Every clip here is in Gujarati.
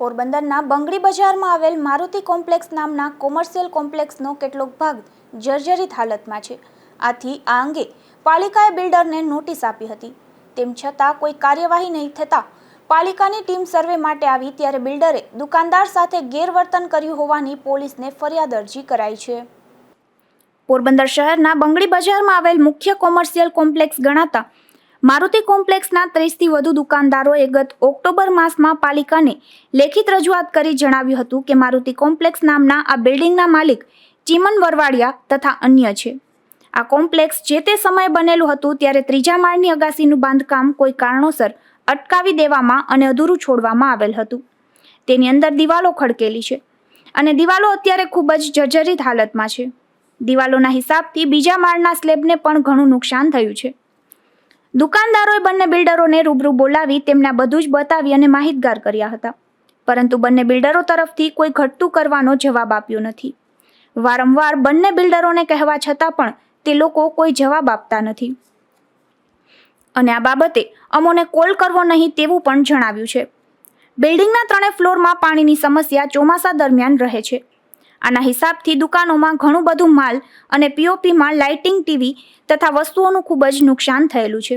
પોરબંદરના બંગડી બજારમાં આવેલ મારુતિ કોમ્પ્લેક્સ નામના કોમર્શિયલ કોમ્પ્લેક્સનો કેટલોક ભાગ જર્જરિત હાલતમાં છે. આથી આ અંગે પાલિકાએ બિલ્ડરને નોટિસ આપી હતી. તેમ છતાં કોઈ કાર્યવાહી નહીં થતાં પાલિકાની ટીમ સર્વે માટે આવી ત્યારે બિલ્ડરે દુકાનદાર સાથે ગેરવર્તન કર્યું હોવાની પોલીસને ફરિયાદ અરજી કરાઈ છે. પોરબંદર શહેરના બંગડી બજારમાં આવેલ મુખ્ય કોમર્શિયલ કોમ્પ્લેક્સ ગણાતા મારુતિ કોમ્પ્લેક્સના ત્રીસથી વધુ દુકાનદારોએ ગત ઓક્ટોબર માસમાં પાલિકાને લેખિત રજૂઆત કરી જણાવ્યું હતું કે મારુતિ કોમ્પ્લેક્સ નામના આ બિલ્ડિંગના માલિક ચીમન વરવાડિયા તથા અન્ય છે. આ કોમ્પ્લેક્સ જે તે સમયે બનેલું હતું ત્યારે ત્રીજા માળની અગાસીનું બાંધકામ કોઈ કારણોસર અટકાવી દેવામાં અને અધૂરું છોડવામાં આવેલ હતું. તેની અંદર દિવાલો ખડકેલી છે અને દિવાલો અત્યારે ખૂબ જ જર્જરિત હાલતમાં છે. દિવાલોના હિસાબથી બીજા માળના સ્લેબને પણ ઘણું નુકસાન થયું છે. દુકાનદારોએ બંને બિલ્ડરોને રૂબરૂ બોલાવી તેમના બધું જ બતાવી અને માહિતગાર કર્યા હતા. પરંતુ બંને બિલ્ડરો તરફથી કોઈ ઘટતું કરવાનો જવાબ આપ્યો નથી. વારંવાર બંને બિલ્ડરોને કહેવા છતાં પણ તે લોકો કોઈ જવાબ આપતા નથી. અને આ બાબતે અમોને કોલ કરવો નહીં તેવું પણ જણાવ્યું છે. બિલ્ડિંગના ત્રણે ફ્લોરમાં પાણીની સમસ્યા ચોમાસા દરમિયાન રહે છે. આના હિસાબથી દુકાનોમાં ઘણું બધું માલ અને પીઓપીમાં લાઇટિંગ ટીવી તથા વસ્તુઓનું ખૂબ જ નુકસાન થયેલું છે.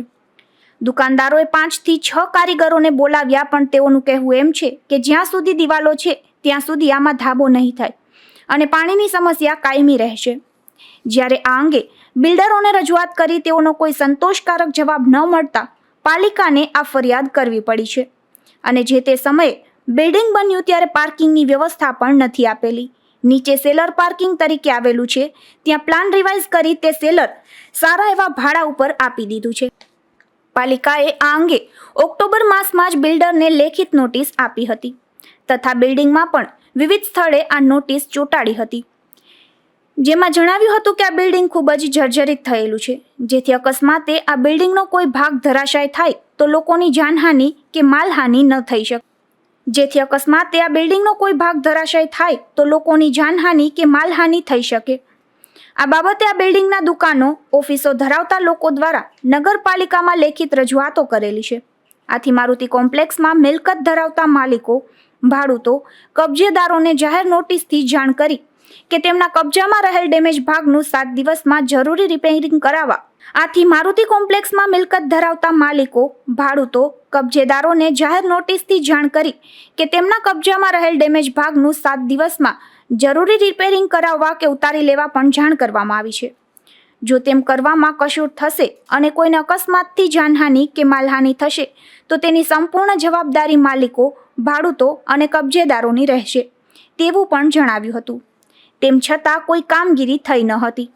દુકાનદારોએ પાંચથી છ કારીગરોને બોલાવ્યા, પણ તેઓનું કહેવું એમ છે કે જ્યાં સુધી દિવાલો છે, ત્યાં સુધી આમાં ધાબો નહીં થાય અને પાણીની સમસ્યા કાયમી રહેશે. જ્યારે આ અંગે બિલ્ડરોને રજૂઆત કરી તેઓનો કોઈ સંતોષકારક જવાબ ન મળતા પાલિકાને આ ફરિયાદ કરવી પડી છે અને જે તે સમયે બિલ્ડિંગ બન્યું ત્યારે પાર્કિંગની વ્યવસ્થા પણ નથી આપેલી. નીચે સેલર પાર્કિંગ તરીકે આવેલું છે. ત્યાં પ્લાન રિવાઇઝ કરી તે સેલર સારા એવા ભાડા ઉપર આપી દીધું છે. પાલિકાએ આ અંગે ઓક્ટોબર માસમાં જ બિલ્ડરને લેખિત નોટિસ આપી હતી તથા બિલ્ડિંગમાં પણ વિવિધ સ્થળે આ નોટિસ ચોંટાડી હતી. જેમાં જણાવ્યું હતું કે આ બિલ્ડિંગ ખૂબ જ જર્જરિત થયેલું છે. જેથી અકસ્માતે આ બિલ્ડિંગનો કોઈ ભાગ ધરાશાય થાય તો લોકોની જાનહાનિ કે માલહાનિ ન થઈ શકે. જેથી અકસ્માતે આ બિલ્ડિંગનો કોઈ ભાગ ધરાશય થાય તો લોકોની જાનહાનિ કે માલહાનિ થઈ શકે. આ બાબતે આ બિલ્ડિંગના દુકાનો, ઓફિસો ધરાવતા લોકો દ્વારા નગરપાલિકામાં લેખિત રજૂઆતો કરેલી છે. આથી મારુતિ કોમ્પ્લેક્સમાં મિલકત ધરાવતા માલિકો, ભાડૂતો, કબજેદારોને જાહેર નોટિસથી જાણ કરી કે તેમના કબજામાં રહેલ ડેમેજ ભાગનું સાત દિવસમાં જરૂરી રિપેરિંગ કરાવવા આથી મારુતિ કોમ્પ્લેક્સમાં મિલકત ધરાવતા માલિકો, ભાડૂતો, કબજેદારોને જાહેર નોટિસથી જાણ કરી કે તેમના કબજામાં રહેલ ડેમેજ ભાગનું સાત દિવસમાં જરૂરી રિપેરિંગ કરાવવા કે ઉતારી લેવા પણ જાણ કરવામાં આવી છે. જો તેમ કરવામાં કશું થશે અને કોઈને અકસ્માતથી જાનહાનિ કે માલહાનિ થશે, તો તેની સંપૂર્ણ જવાબદારી માલિકો, ભાડૂતો અને કબજેદારોની રહેશે, તેવું પણ જણાવ્યું હતું. તેમ છતાં કોઈ કામગીરી થઈ ન હતી.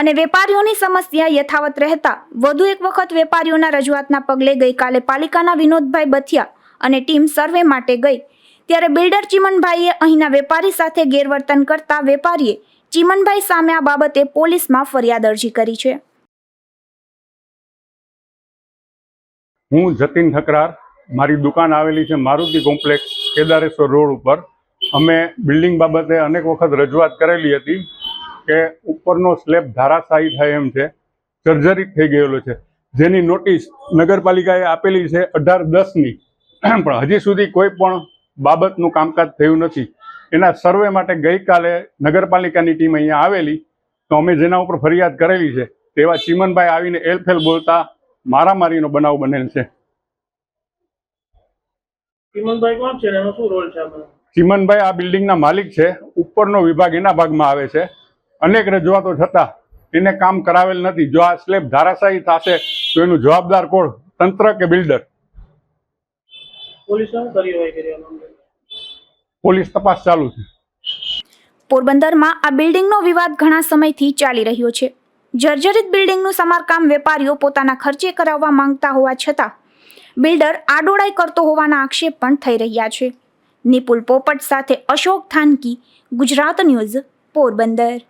અને વેપારીઓની સમસ્યા યથાવત રહેતા વધુ એક વખત વેપારીઓના રજૂઆતના પગલે ગઈકાલે પાલિકાના વિનોદભાઈ બથિયા અને ટીમ સર્વે માટે ગઈ. ત્યારે બિલ્ડર ચીમનભાઈએ અહીંના વેપારી સાથે ગેરવર્તન કરતા વેપારીએ ચીમનભાઈ સામે આ બાબતે પોલીસમાં ફરિયાદ અરજી કરી છે. હું જતીન ઠકરાર, મારી દુકાન આવેલી છે મારુતિ કોમ્પ્લેક્સ, કેદારેશ્વર રોડ ઉપર. અમે બિલ્ડિંગ બાબતે અનેક વખત રજૂઆત કરેલી હતી. કે ઉપરનો સ્લેબ ધારાશાયી થાય એમ છે સર્જરી થઈ ગયેલો છે. જેની નોટિસ નગરપાલિકાએ આપેલી છે અઢાર દસની. પણ હજી સુધી કોઈ પણ બાબતનું કામકાજ થયું નથી. એના સર્વે માટે ગઈકાલે નગરપાલિકાની ટીમ અહીંયા આવેલી તો અમે જેના ઉપર ફરિયાદ કરેલી છે તેવા ચીમનભાઈ આવીને એલફેલ બોલતા મારામારીનો બનાવ બનેલ છે. ચિમનભાઈ કોણ છે ને? એનો શું રોલ છે ચીમનભાઈ આ બિલ્ડિંગના માલિક છે. ઉપરનો વિભાગ એના ભાગમાં આવે છે. અનેક રજૂઆતો છતાં એને કામ કરાવેલ નથી. જો આ સ્લેબ ધારાશાયી થશે તો એનું જવાબદાર કોણ? તંત્ર કે બિલ્ડર? પોલીસે તપાસ ચાલુ છે. પોરબંદરમાં આ બિલ્ડિંગનો વિવાદ ઘણા સમયથી ચાલી રહ્યો છે. જર્જરિત બિલ્ડિંગનું સમારકામ વેપારીઓ પોતાના ખર્ચે કરાવવા માંગતા હોવા છતાં બિલ્ડર આડોળાઈ કરતો હોવાના આક્ષેપ પણ થઈ રહ્યા છે. નિપુલ પોપટ સાથે અશોક થાનકી ગુજરાત ન્યૂઝ પોરબંદર.